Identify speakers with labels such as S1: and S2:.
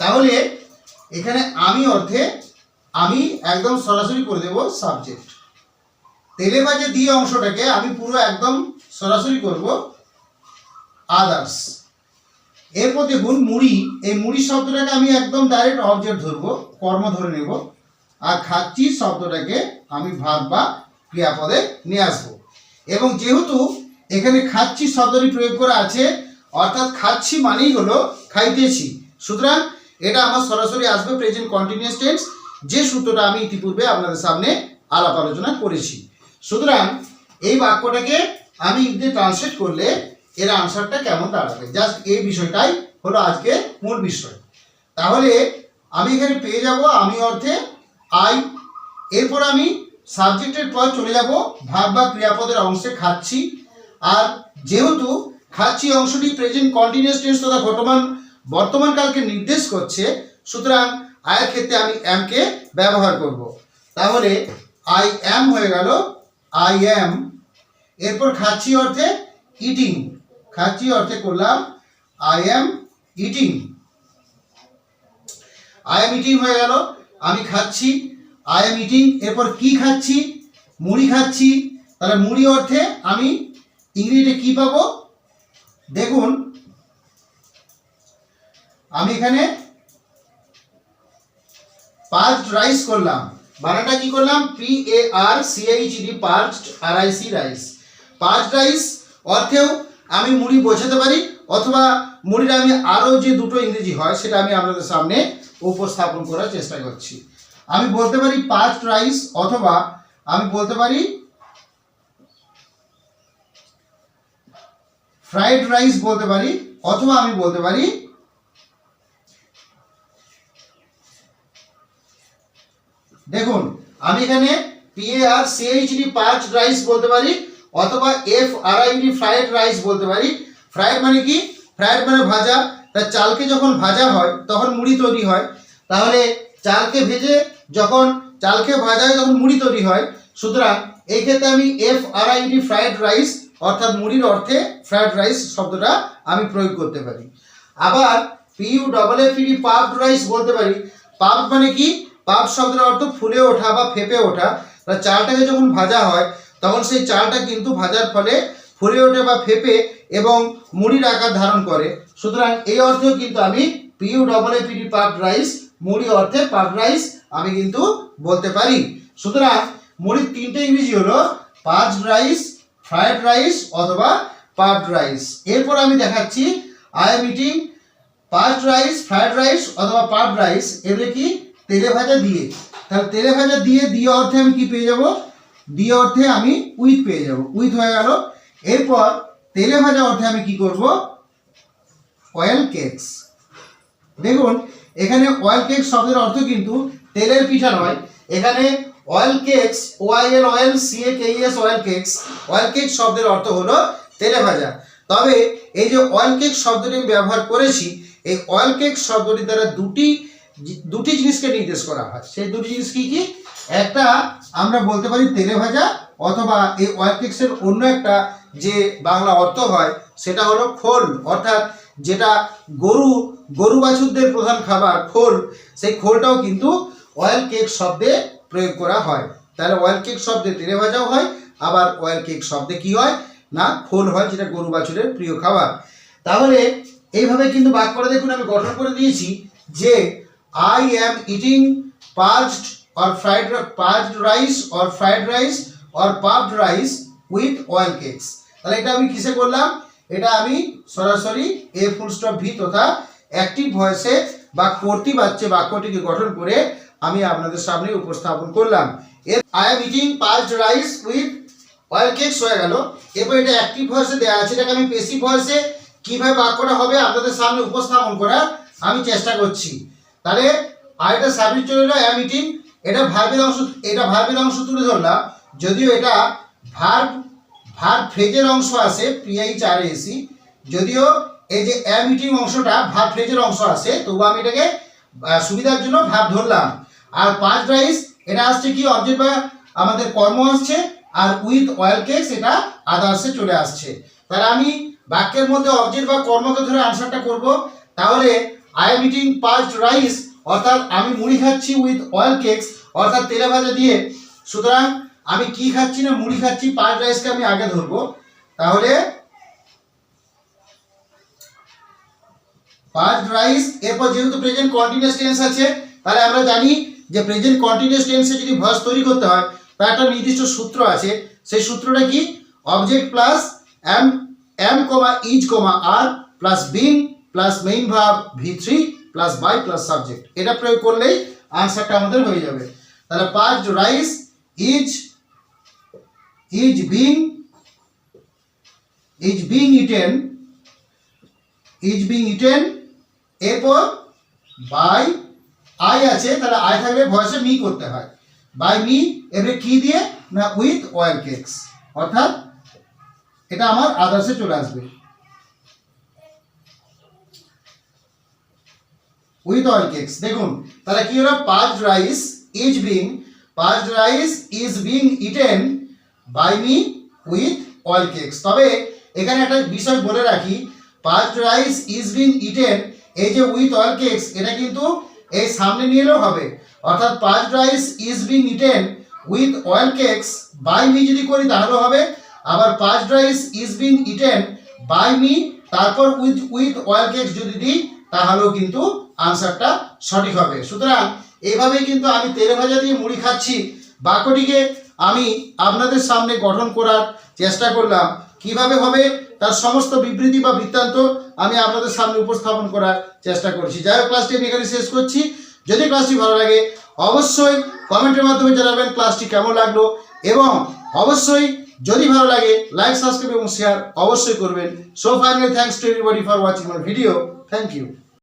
S1: তাহলে এখানে আমি অর্থে আমি একদম সরাসরি করে দেব সাবজেক্ট তেলে ভাজে দিয়ে অংশটাকে আমি পুরো একদম সরাসরি করব আদার্স এরপর দেখুন মুড়ি, এই মুড়ি শব্দটাকে আমি একদম ডাইরেক্ট অবজেক্ট ধরবো, কর্ম ধরে নেব, আর খাচ্ছি শব্দটাকে আমি ভাব বা ক্রিয়াপদে নিয়ে আসব। এবং যেহেতু এখানে খাচ্ছি শব্দটি প্রয়োগ করা আছে, অর্থাৎ খাচ্ছি মানেই হলো খাইতেছি। সুতরাং এটা আমার সরাসরি আসবে প্রেজেন্ট কন্টিনিউয়াস টেন্স যে সূত্রটা আমি ইতিপূর্বে আপনাদের সামনে আলাপ আলোচনা করেছি। সুতরাং এই বাক্যটাকে আমি ইংরেজি ট্রান্সলেট করলে এর আনসারটা কেমন দাঁড়াবে? জাস্ট এই বিষয়টাই হলো আজকে মূল বিষয়। তাহলে আমি এখানে পেয়ে যাব আমি অর্থে আই এরপর আমি সাবজেক্টের পর চলে যাব ভাব বা ক্রিয়াপদের অংশে খাচ্ছি। আর যেহেতু খাচ্ছি অংশটি প্রেজেন্ট কন্টিনিউয়াস টেন্স তথা বর্তমান বর্তমান কালকে নির্দেশ করছে, সুতরাং আয়ের ক্ষেত্রে আমি অ্যামকে ব্যবহার করব। তাহলে আই অ্যাম হয়ে গেল আই অ্যাম এরপর খাচ্ছি অর্থে ইটিং খাচ্ছি অর্থে করলাম I am eating I am eating হয়ে গেল, আমি খাচ্ছি আই এম ইটিং এরপর কি খাচ্ছি? মুড়ি খাচ্ছি। তাহলে মুড়ি অর্থে আমি ইংরেজিতে কি পাবো? দেখুন আমি এখানে পার্চড রাইস করলাম। বানাটা কি করলাম? P A R C H D parched R I C rice parched rice অর্থেও আমি মুড়ি বোঝাতে পারি, অথবা মুড়ির আমি আরও যে দুটো ইংরেজি হয়, সেটা আমি আপনাদের সামনে উপস্থাপন করার চেষ্টা করছি। আমি বলতে পারি পার্চড রাইস অথবা আমি বলতে পারি ফ্রাইড রাইস বলতে পারি, অথবা আমি বলতে পারি দেখুন, আমি এখানে পিএআর সিএইচডি পাঁচ রাইস বলতে পারি, অথবা F R I D fried rice বলতে পারি। ফ্রাইড মানে কি? ফ্রাইড মানে ভাজা। তা চালকে যখন ভাজা হয়, তখন মুড়ি তৈরি হয়। তাহলে চালকে ভেজে যখন চালকে ভাজা হয়, তখন মুড়ি তৈরি হয়। সুতরাং এই ক্ষেত্রে আমি F R I D fried rice অর্থাৎ মুড়ির অর্থে ফ্রাইড রাইস শব্দটা আমি প্রয়োগ করতে পারি। আবার P U double F E D puffed rice বলতে পারি। পাফ মানে কি? পাপ শব্দের অর্থ ফুলে ওঠা বা ফেপে ওঠা। চালটাকে যখন ভাজা হয়, তখন সেই চালটা কিন্তু ভাজার ফলে ফুলে ওঠে বা ফেপে এবং মুড়ির আকার ধারণ করে। সুতরাং এই অর্থেও কিন্তু আমি P U double A P D puffed rice, মুড়ি অর্থে পাফড রাইস আমি কিন্তু বলতে পারি। সুতরাং মুড়ির তিনটে ইংরেজি হলো পাঁচ রাইস, ফ্রায়েড রাইস অথবা পাফড রাইস। এরপর আমি দেখাচ্ছি I am eating rice, fried rice অথবা পাফড রাইস। এগুলো কি? তেলে ভাজা দিয়ে, তাহলে তেলে ভাজা দিয়ে দিয়ে অর্থে আমি কি পেয়ে যাব? দিয়ে অর্থে আমি উইথ পেয়ে যাব। উইথ হয়ে গেল। এরপর তেলে ভাজা অর্থে আমি কি করব? অয়েল কেকস দেখুন, এখানে অয়েল কেক শব্দের অর্থ কিন্তু তেলের পিঠা নয়। এখানে oil cakes Y L oil C A K S oil cakes oil cake শব্দের অর্থ হলো তেলে ভাজা। তবে এই যে অয়েল কেক শব্দটি আমি ব্যবহার করেছি, এই অয়েল কেক শব্দটি দ্বারা দুটি দুটি জিনিসকে নির্দেশ করা হয়। সেই দুটি জিনিস কি কি? একটা আমরা বলতে পারি তেলে ভাজা অথবা এই অয়েল কেকসের অন্য একটা যে বাংলা অর্থ হয়, সেটা হলো খোল। অর্থাৎ যেটা গরু গরু বাছুরদের প্রধান খাবার, খোল, সেই খোলটাও কিন্তু অয়েল কেক শব্দে প্রয়োগ করা হয়। তাহলে অয়েল কেক শব্দে তেলে ভাজাও হয়, আবার অয়েল কেক শব্দে কি হয়? না, খোল হয়, যেটা গরু বাছুরের প্রিয় খাবার। তাহলে এইভাবে কিন্তু বাক করে দেখুন, আমি গঠন করে দিয়েছি যে I am eating parched or fried parched rice or fried rice or puffed rice with oil cakes তাহলে এটা আমি কিসে করলাম? এটা আমি সরাসরি এ ফুল স্টপ ভি তথা অ্যাক্টিভ ভয়েসে বা কর্তৃবাচ্যে বাক্যটিকে গঠন করে আমি আপনাদের সামনে উপস্থাপন করলাম। এর I am eating parched rice with oil cakes হয়ে গেল। এরপর এটা অ্যাক্টিভ ভয়েসে দেওয়া আছে, এটাকে আমি পেসিভ ভয়েসে কীভাবে বাক্যটা হবে আপনাদের সামনে উপস্থাপন করার আমি চেষ্টা করছি। তাহলে আরেকটা সাবজেক্ট চলে এলো অ্যাম ইটিং এটা ভার্বের অংশ, এটা ভার্বের অংশ তুলে ধরলাম। যদিও এটা ভার্ব ভার্ব ফ্রেজের অংশ আছে পিআইচ আর এসি যদিও এই যে অ্যাম ইটিং অংশটা ভার্ব ফ্রেজের অংশ আছে, তবু আমি এটাকে সুবিধার জন্য ভার্ব ধরলাম। আর পাঁচ রাইস, এটা আসছে কি অবজেক্ট বা আমাদের কর্ম আসছে, আর উইথ অয়েল কেকস এটা আদার্সে চলে আসছে। তাহলে আমি বাক্যের মধ্যে অবজেক্ট বা কর্মকে ধরে আনসারটা করব। তাহলে I am eating past rice অর্থাৎ আমি মুড়ি খাচ্ছি উইথ অয়েল কেকস অর্থাৎ তেলে ভাজা দিয়ে। সুতরাং আমি কি খাচ্ছি না মুড়ি খাচ্ছি পাস্ট রাইসকে আমি আগে ধরবো। তাহলে পাস্ট রাইস এরপর যেহেতু প্রেজেন্ট কন্টিনিউয়াস টেন্স আছে, তাহলে আমরা জানি যে প্রেজেন্ট কন্টিনিউয়াস টেন্সে যদি ভয়েস তৈরি করতে হয় তার একটা নির্দিষ্ট সূত্র আছে। সেই সূত্রটা কি? Object plus am am comma is comma are plus being plus main ভাব V three plus by plus subject এটা প্রয়োগ করলেই আনসারটা আমাদের হয়ে যাবে। তাহলে past rice is is being is being eaten is being eaten এরপর বাই আই আছে, তাহলে আই থাকলে ভয়েসে মি করতে হয়। বাই মি এবারে কি দিয়ে? না উইথ অয়েল কেকস অর্থাৎ এটা আমার আদার্সে চলে আসবে। উইথ অয়েল কেকস দেখুন, তাহলে কি হলো? Past rice is being past rice is being eaten by me with oil cakes তবে এখানে একটা বিষয় বলে রাখি past rice is being eaten এই যে উইথ অয়েল কেকস এটা কিন্তু এই সামনে নিয়ে হবে। অর্থাৎ past rice is being eaten with oil cakes by me যদি করি, তাহলেও হবে। আবার past rice is being eaten by me তারপর উইথ উইথ অয়েল কেকস যদি দিই, তাহলেও কিন্তু আনসারটা সঠিক হবে। সুতরাং এইভাবেই কিন্তু আমি তেলে ভাজা দিয়ে মুড়ি খাচ্ছি। বাক্যটিকে আমি আপনাদের সামনে গঠন করার চেষ্টা করলাম। কীভাবে হবে তার সমস্ত বিবৃতি বা বৃত্তান্ত আমি আপনাদের সামনে উপস্থাপন করার চেষ্টা করছি। যাই হোক ক্লাসটি আমি এখানে শেষ করছি। যদি ক্লাসটি ভালো লাগে, অবশ্যই কমেন্টের মাধ্যমে জানাবেন ক্লাসটি কেমন লাগল। এবং অবশ্যই যদি ভালো লাগে লাইক সাবস্ক্রাইব এবং শেয়ার অবশ্যই করবেন। So finally thanks to everybody for watching my video thank you